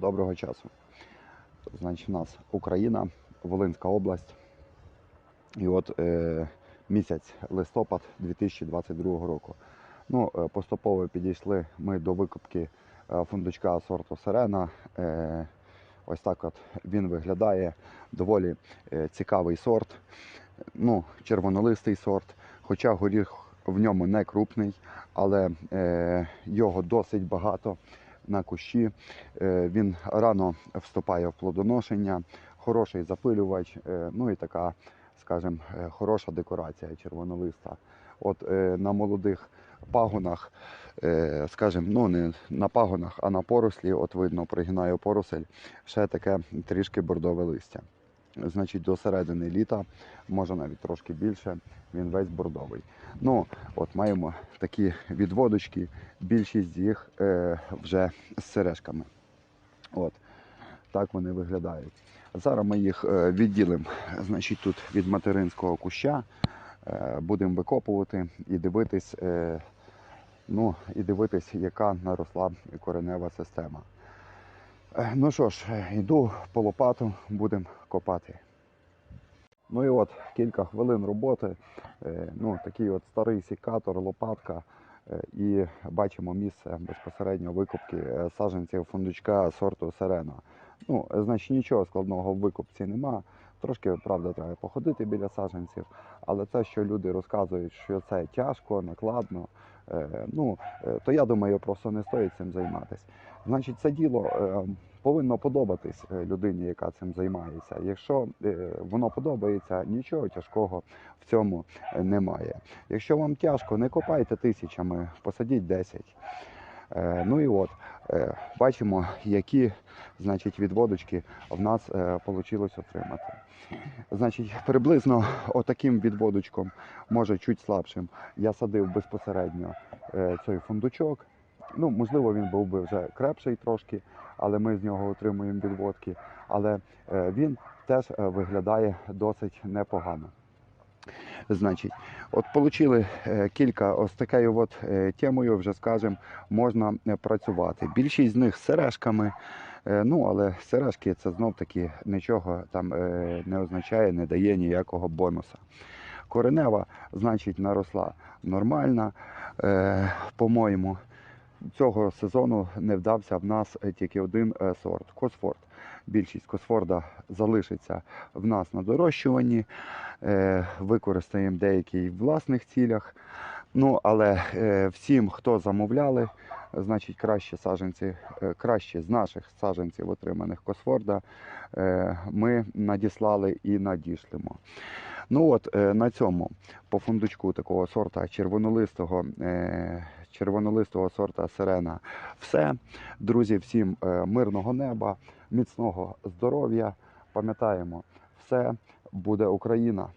Доброго часу. Значить, у нас Україна, Волинська область. І от е, місяць листопад 2022 року. Ну, е, поступово підійшли ми до викупки е, фундучка сорту Сирена. Е, ось так от він виглядає. Доволі е, цікавий сорт. Ну, червонолистий сорт. Хоча горіх в ньому не крупний, але е, його досить багато на кущі. Е, Він рано вступає в плодоношення, хороший запилювач, е, ну і така, скажімо, е, хороша декорація червонолиста. От на молодих пагонах, скажімо, ну не на пагонах, а на порослі, от видно, пригинаю поросель, ще таке трішки бордове листя. Значить, до середини літа, може навіть трошки більше, він весь бордовий. Ну, от маємо такі відводочки, більшість їх е, вже з сережками. От так вони виглядають. Зараз ми їх е, відділимо значить, тут від материнського куща. Е, будемо викопувати і дивитись, е, ну, і дивитись, яка наросла коренева система. Е, Ну що ж, е, йду по лопату, будемо копати. Ну і от кілька хвилин роботи. Е, Ну, такий от старий сікатор, лопатка. І бачимо місце безпосередньо викупки саженців фундучка сорту Сирена. Ну, значить, нічого складного в викупці нема. Трошки, правда, треба походити біля саджанців, але це, що люди розказують, що це тяжко, накладно, е, ну, е, то я думаю, просто не стоїть цим займатися. Значить, це діло е, повинно подобатись людині, яка цим займається. Якщо воно подобається, нічого тяжкого в цьому немає. Якщо вам тяжко, не копайте тисячами, посадіть 10. Е, Ну і от е, бачимо, які значить, відводочки в нас вийшло отримати. Значить, приблизно отаким відводочком, може чуть слабшим, я садив безпосередньо е, цей фундучок. Ну, можливо, він був би вже крепший трошки, але ми з нього отримуємо відводки. Але е, він теж е, виглядає досить непогано. Значить, от отримали кілька ось такою от е, темою, вже скажемо, можна е, працювати. Більшість з них з сережками. Е, Ну, але сережки це знов таки нічого там е, не означає, не дає ніякого бонуса. Коренева, значить, наросла нормально. Е, По-моєму, цього сезону не вдався в нас е, тільки один е, сорт Косфорд. Більшість Косфорда залишиться в нас на дорощуванні. Е, Використаємо деякі в власних цілях. Ну, але е, всім, хто замовляли, значить краще саджанці, е, краще з наших саджанців, отриманих Косфорда, ми надіслали і надішлемо. Ну от на цьому по фундучку такого сорта червонолистого, червонолистого сорта сирена все. Друзі, всім мирного неба, міцного здоров'я. Пам'ятаємо, все буде Україна.